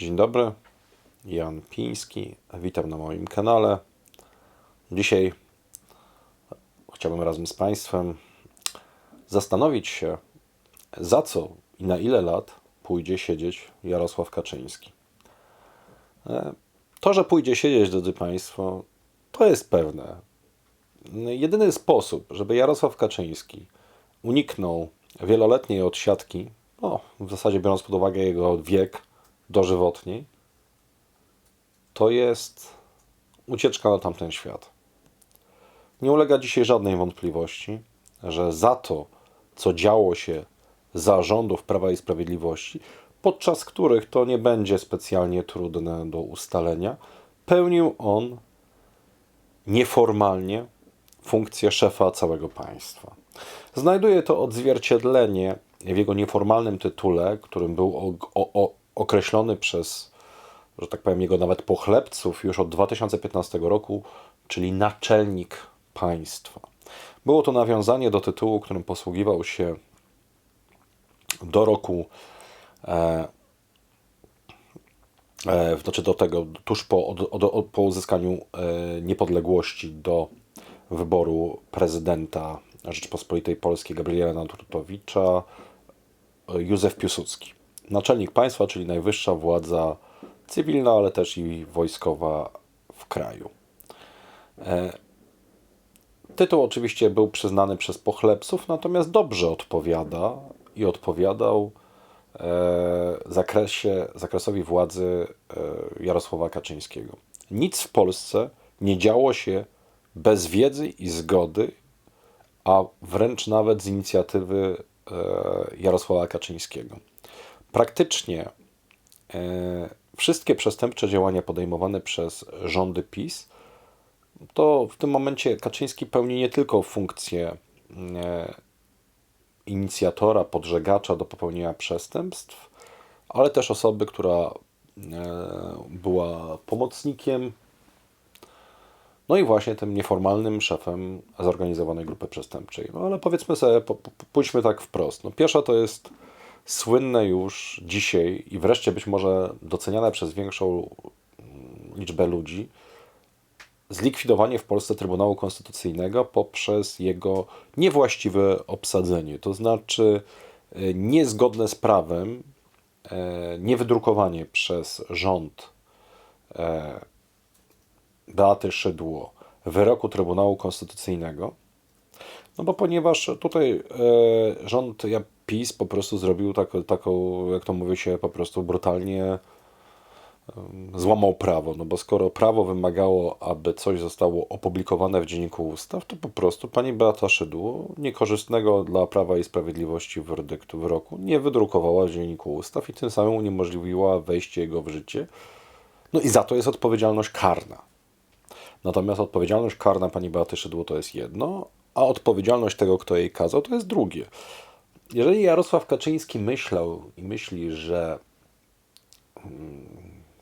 Dzień dobry, Jan Piński, witam na moim kanale. Dzisiaj chciałbym razem z Państwem zastanowić się, za co i na ile lat pójdzie siedzieć Jarosław Kaczyński. E, To, że pójdzie siedzieć, drodzy Państwo, to jest pewne. Jedyny sposób, żeby Jarosław Kaczyński uniknął wieloletniej odsiadki, no, w zasadzie biorąc pod uwagę jego wiek dożywotni, to jest ucieczka na tamten świat. Nie ulega dzisiaj żadnej wątpliwości, że za to, co działo się za rządów Prawa i Sprawiedliwości, podczas których to nie będzie specjalnie trudne do ustalenia, pełnił on nieformalnie funkcję szefa całego państwa. Znajduje to odzwierciedlenie w jego nieformalnym tytule, którym był o, o, określony przez, że tak powiem, jego nawet pochlebców już od 2015 roku, czyli naczelnik państwa. Było to nawiązanie do tytułu, którym posługiwał się do roku, e, e, znaczy do tego, tuż po, od, od, po uzyskaniu e, niepodległości do wyboru prezydenta Rzeczpospolitej Polskiej Gabriela Naturtowicza e, Józef Piłsudski. Naczelnik państwa, czyli najwyższa władza cywilna, ale też i wojskowa w kraju. E, Tytuł oczywiście był przyznany przez pochlebców, natomiast dobrze odpowiada i odpowiadał e, zakresie, zakresowi władzy e, Jarosława Kaczyńskiego. Nic w Polsce nie działo się bez wiedzy i zgody, a wręcz nawet z inicjatywy Jarosława Kaczyńskiego. Praktycznie e, wszystkie przestępcze działania podejmowane przez rządy PiS to w tym momencie Kaczyński pełni nie tylko funkcję e, inicjatora, podżegacza do popełnienia przestępstw, ale też osoby, która e, była pomocnikiem, no i właśnie tym nieformalnym szefem zorganizowanej grupy przestępczej. No ale powiedzmy sobie, pójdźmy tak wprost. No, pierwsza to jest słynne już dzisiaj i wreszcie być może doceniane przez większą liczbę ludzi, zlikwidowanie w Polsce Trybunału Konstytucyjnego poprzez jego niewłaściwe obsadzenie, to znaczy e, niezgodne z prawem, e, niewydrukowanie przez rząd e, Beaty Szydło wyroku Trybunału Konstytucyjnego. No bo ponieważ tutaj rząd ja PiS po prostu zrobił tak, taką, jak to mówi się, po prostu brutalnie złamał prawo, no bo skoro prawo wymagało, aby coś zostało opublikowane w Dzienniku Ustaw, to po prostu pani Beata Szydło, niekorzystnego dla Prawa i Sprawiedliwości werdyktu wyroku, nie wydrukowała w Dzienniku Ustaw i tym samym uniemożliwiła wejście jego w życie. No i za to jest odpowiedzialność karna. Natomiast odpowiedzialność karna pani Beaty Szydło to jest jedno, a odpowiedzialność tego, kto jej kazał, to jest drugie. Jeżeli Jarosław Kaczyński myślał i myśli, że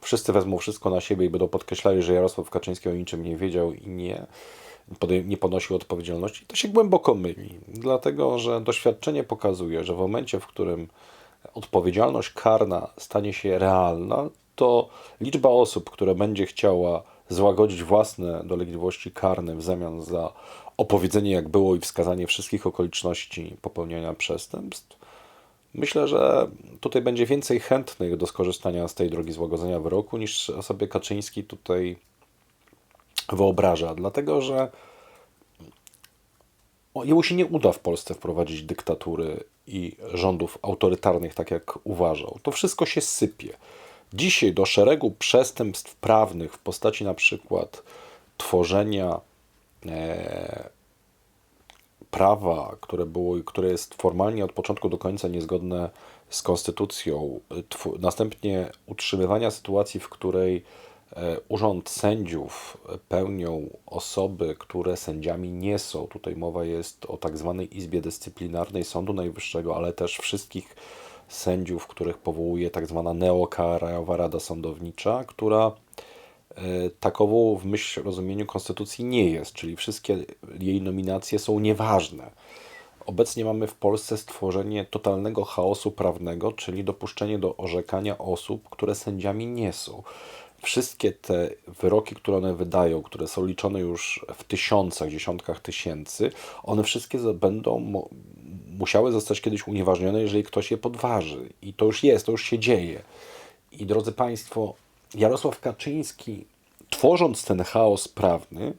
wszyscy wezmą wszystko na siebie i będą podkreślali, że Jarosław Kaczyński o niczym nie wiedział i nie, nie ponosił odpowiedzialności, to się głęboko myli. Dlatego, że doświadczenie pokazuje, że w momencie, w którym odpowiedzialność karna stanie się realna, to liczba osób, która będzie chciała złagodzić własne dolegliwości karne w zamian za opowiedzenie, jak było i wskazanie wszystkich okoliczności popełniania przestępstw, Myślę, że tutaj będzie więcej chętnych do skorzystania z tej drogi złagodzenia wyroku niż sobie Kaczyński tutaj wyobraża, dlatego że jemu się nie uda w Polsce wprowadzić dyktatury i rządów autorytarnych, tak jak uważał. To wszystko się sypie. Dzisiaj do szeregu przestępstw prawnych w postaci na przykład tworzenia e, prawa, które, było, które jest formalnie od początku do końca niezgodne z konstytucją, następnie utrzymywania sytuacji, w której e, urząd sędziów pełnią osoby, które sędziami nie są. Tutaj mowa jest o tak zwanej Izbie Dyscyplinarnej Sądu Najwyższego, ale też wszystkich sędziów, których powołuje tak zwana Neokrajowa Rada Sądownicza, która E, takową w myśl rozumieniu konstytucji nie jest, czyli wszystkie jej nominacje są nieważne. obecnie mamy w Polsce stworzenie totalnego chaosu prawnego, czyli dopuszczenie do orzekania osób, które sędziami nie są. Wszystkie te wyroki, które one wydają, które są liczone już w tysiącach, dziesiątkach tysięcy, one wszystkie będą musiały zostać kiedyś unieważnione, jeżeli ktoś je podważy. I to już jest, to już się dzieje. I drodzy Państwo, Jarosław Kaczyński, tworząc ten chaos prawny,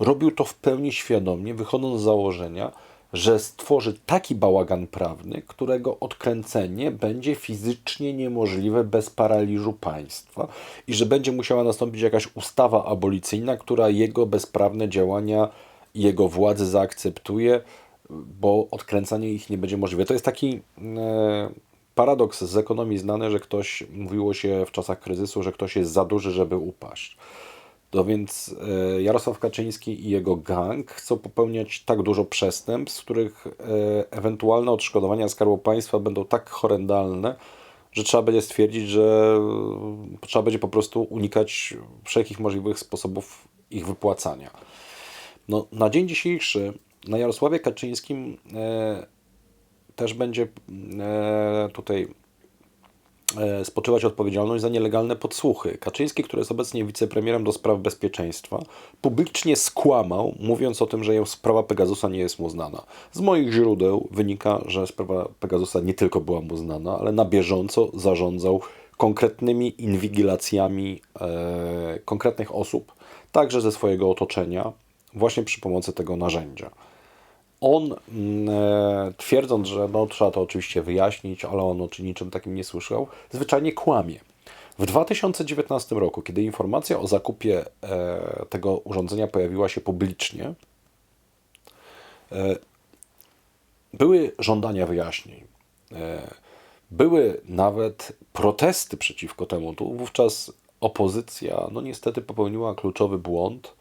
robił to w pełni świadomie, wychodząc z założenia, że stworzy taki bałagan prawny, którego odkręcenie będzie fizycznie niemożliwe bez paraliżu państwa i że będzie musiała nastąpić jakaś ustawa abolicyjna, która jego bezprawne działania jego władzy zaakceptuje, bo odkręcanie ich nie będzie możliwe. To jest taki e, paradoks z ekonomii znany, że ktoś, mówiło się w czasach kryzysu, że ktoś jest za duży, żeby upaść. No więc e, Jarosław Kaczyński i jego gang chcą popełniać tak dużo przestępstw, z których e, ewentualne odszkodowania Skarbu Państwa będą tak horrendalne, że trzeba będzie stwierdzić, że trzeba będzie po prostu unikać wszelkich możliwych sposobów ich wypłacania. No, na dzień dzisiejszy na Jarosławie Kaczyńskim też będzie tutaj E, spoczywać odpowiedzialność za nielegalne podsłuchy. Kaczyński, który jest obecnie wicepremierem do spraw bezpieczeństwa, publicznie skłamał, mówiąc o tym, że sprawa Pegasusa nie jest mu znana. Z moich źródeł wynika, że sprawa Pegasusa nie tylko była mu znana, ale na bieżąco zarządzał konkretnymi inwigilacjami e, konkretnych osób, także ze swojego otoczenia, właśnie przy pomocy tego narzędzia on mm, e, twierdząc, że no, trzeba to oczywiście wyjaśnić, ale on o niczym takim nie słyszał, zwyczajnie kłamie. W 2019 roku, kiedy informacja o zakupie e, tego urządzenia pojawiła się publicznie, e, były żądania wyjaśnień. Były nawet protesty przeciwko temu. Tu wówczas opozycja, no niestety, popełniła kluczowy błąd,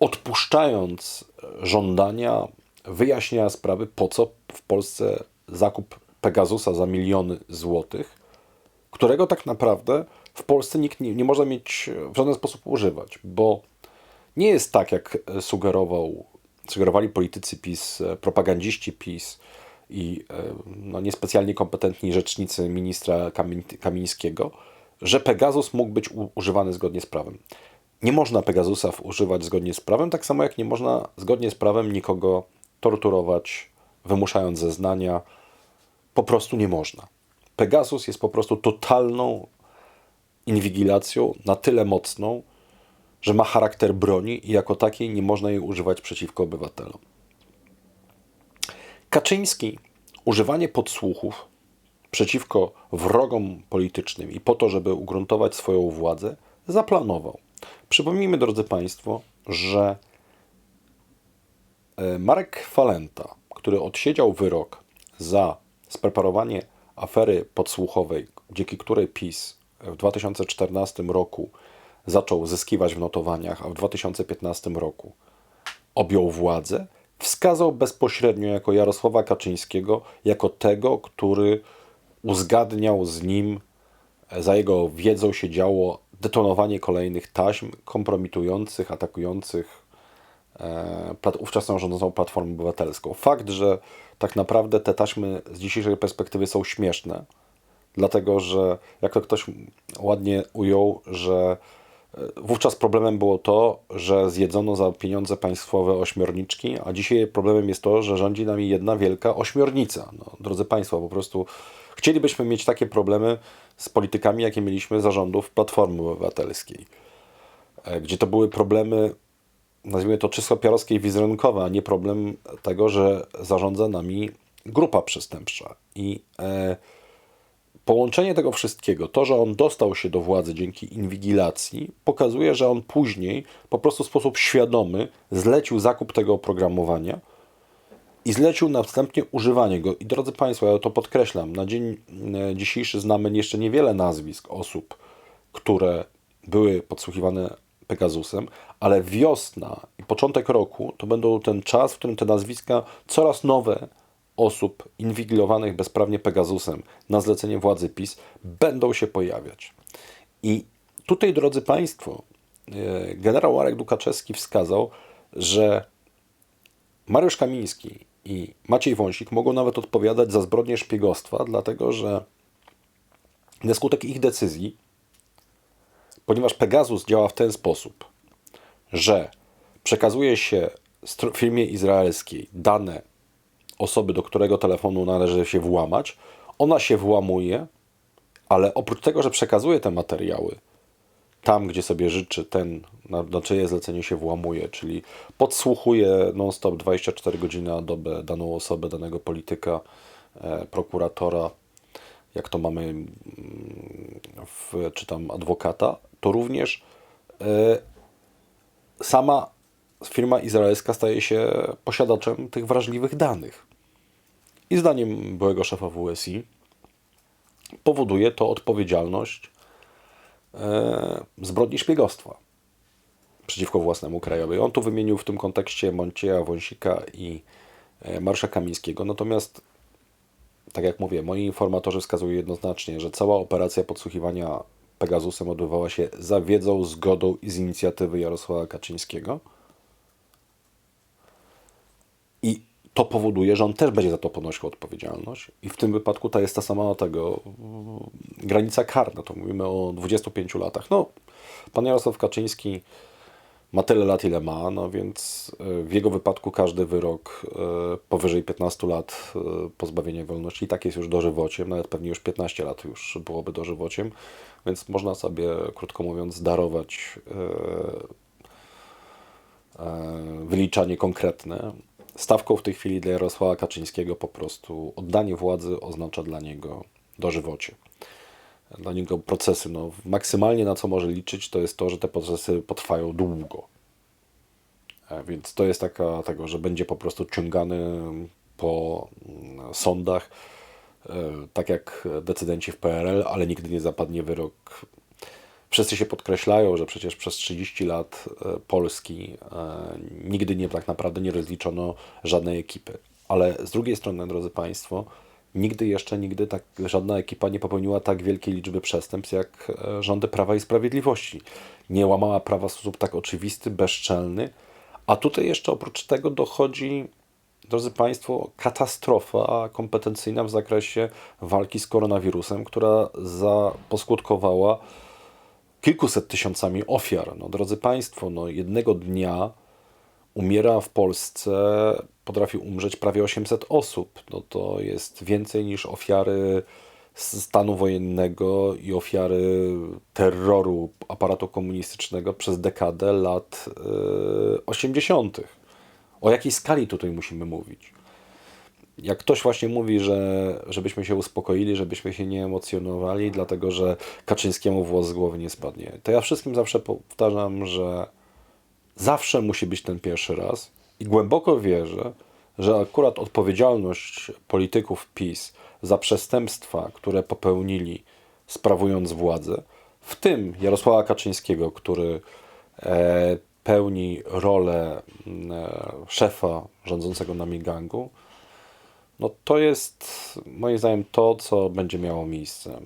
odpuszczając żądania wyjaśnienia sprawy, po co w Polsce zakup Pegasusa za miliony złotych, którego tak naprawdę w Polsce nikt nie, nie może mieć w żaden sposób używać, bo nie jest tak, jak sugerował, sugerowali politycy PiS, propagandziści PiS i e, no, niespecjalnie kompetentni rzecznicy ministra Kamińskiego, że Pegasus mógł być używany zgodnie z prawem. Nie można Pegasusa używać zgodnie z prawem, tak samo jak nie można zgodnie z prawem nikogo torturować, wymuszając zeznania. Po prostu nie można. Pegasus jest po prostu totalną inwigilacją, na tyle mocną, że ma charakter broni i jako takiej nie można jej używać przeciwko obywatelom. Kaczyński używanie podsłuchów przeciwko wrogom politycznym i po to, żeby ugruntować swoją władzę, zaplanował. Przypomnijmy, drodzy Państwo, że Marek Falenta, który odsiedział wyrok za spreparowanie afery podsłuchowej, dzięki której PiS w 2014 roku zaczął zyskiwać w notowaniach, a w 2015 roku objął władzę, wskazał bezpośrednio jako Jarosława Kaczyńskiego, jako tego, który uzgadniał z nim, e, za jego wiedzą się działo detonowanie kolejnych taśm kompromitujących, atakujących E, ówczesną rządzącą Platformę Obywatelską. Fakt, że tak naprawdę te taśmy z dzisiejszej perspektywy są śmieszne, dlatego że, jak to ktoś ładnie ujął, że e, wówczas problemem było to, że zjedzono za pieniądze państwowe ośmiorniczki, a dzisiaj problemem jest to, że rządzi nami jedna wielka ośmiornica. No, drodzy Państwo, po prostu chcielibyśmy mieć takie problemy z politykami, jakie mieliśmy zarządów Platformy Obywatelskiej, e, gdzie to były problemy nazwijmy to czysto pierowskie i wizerunkowe, a nie problem tego, że zarządza nami grupa przestępcza. I e, połączenie tego wszystkiego, to, że on dostał się do władzy dzięki inwigilacji, pokazuje, że on później po prostu w sposób świadomy zlecił zakup tego oprogramowania i zlecił następnie używanie go. I drodzy Państwo, ja to podkreślam, na dzień e, dzisiejszy znamy jeszcze niewiele nazwisk osób, które były podsłuchiwane Pegasusem, ale wiosna i początek roku to będą ten czas, w którym te nazwiska coraz nowe osób inwigilowanych bezprawnie Pegasusem na zlecenie władzy PiS będą się pojawiać. I tutaj, drodzy Państwo, e, generał Marek Dukaczewski wskazał, że Mariusz Kamiński i Maciej Wąsik mogą nawet odpowiadać za zbrodnie szpiegostwa, dlatego że na skutek ich decyzji, ponieważ Pegasus działa w ten sposób, że przekazuje się firmie izraelskiej dane osoby, do którego telefonu należy się włamać, ona się włamuje, ale oprócz tego, że przekazuje te materiały tam, gdzie sobie życzy, ten, na, na czyje zlecenie się włamuje, czyli podsłuchuje non-stop 24 godziny na dobę daną osobę, danego polityka, e, prokuratora, jak to mamy mm, w, czy tam adwokata, to również e, sama firma izraelska staje się posiadaczem tych wrażliwych danych. I zdaniem byłego szefa WSI powoduje to odpowiedzialność e, zbrodni szpiegostwa przeciwko własnemu krajowi. On tu wymienił w tym kontekście Moncieja, Wąsika i e, Marsza Kamińskiego. Natomiast, tak jak mówię, moi informatorzy wskazują jednoznacznie, że cała operacja podsłuchiwania Pegasusem odbywała się za wiedzą, zgodą i z inicjatywy Jarosława Kaczyńskiego. I to powoduje, że on też będzie za to ponosił odpowiedzialność. I w tym wypadku to jest ta sama tego granica karna. To mówimy o 25 latach. No, pan Jarosław Kaczyński ma tyle lat, ile ma, no więc e, w jego wypadku każdy wyrok e, powyżej 15 lat e, pozbawienia wolności i tak jest już dożywociem, nawet pewnie już 15 lat już byłoby dożywociem, więc można sobie, krótko mówiąc, darować wyliczanie konkretne. Stawką w tej chwili dla Jarosława Kaczyńskiego po prostu oddanie władzy oznacza dla niego dożywocie. Dla niego procesy, no, maksymalnie na co może liczyć, to jest to, że te procesy potrwają długo. E, Więc to jest taka tego, że będzie po prostu ciągany po mm, sądach, e, tak jak decydenci w PRL, ale nigdy nie zapadnie wyrok. Wszyscy się podkreślają, że przecież przez 30 lat e, Polski nigdy nie tak naprawdę nie rozliczono żadnej ekipy. Ale z drugiej strony, drodzy Państwo, nigdy jeszcze nigdy tak żadna ekipa nie popełniła tak wielkiej liczby przestępstw jak e, rządy Prawa i Sprawiedliwości. Nie łamała prawa w sposób tak oczywisty, bezczelny, a tutaj jeszcze oprócz tego dochodzi, drodzy Państwo, katastrofa kompetencyjna w zakresie walki z koronawirusem, która za, poskutkowała kilkuset tysiącami ofiar. No, drodzy Państwo, no, jednego dnia umiera w Polsce, potrafi umrzeć prawie 800 osób. No, to jest więcej niż ofiary stanu wojennego i ofiary terroru aparatu komunistycznego przez dekadę lat yy, 80. O jakiej skali tutaj musimy mówić? jak ktoś właśnie mówi, że żebyśmy się uspokoili, żebyśmy się nie emocjonowali, dlatego że Kaczyńskiemu włos z głowy nie spadnie, to ja wszystkim zawsze powtarzam, że zawsze musi być ten pierwszy raz i głęboko wierzę, że akurat odpowiedzialność polityków PiS za przestępstwa, które popełnili sprawując władzę, w tym Jarosława Kaczyńskiego, który e, pełni rolę e, szefa rządzącego nami gangu, no to jest moim zdaniem to, co będzie miało miejsce.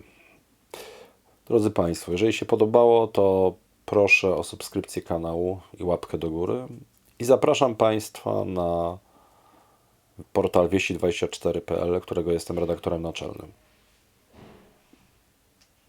Drodzy Państwo, jeżeli się podobało, to proszę o subskrypcję kanału i łapkę do góry. I zapraszam Państwa na portal wieści24.pl, którego jestem redaktorem naczelnym.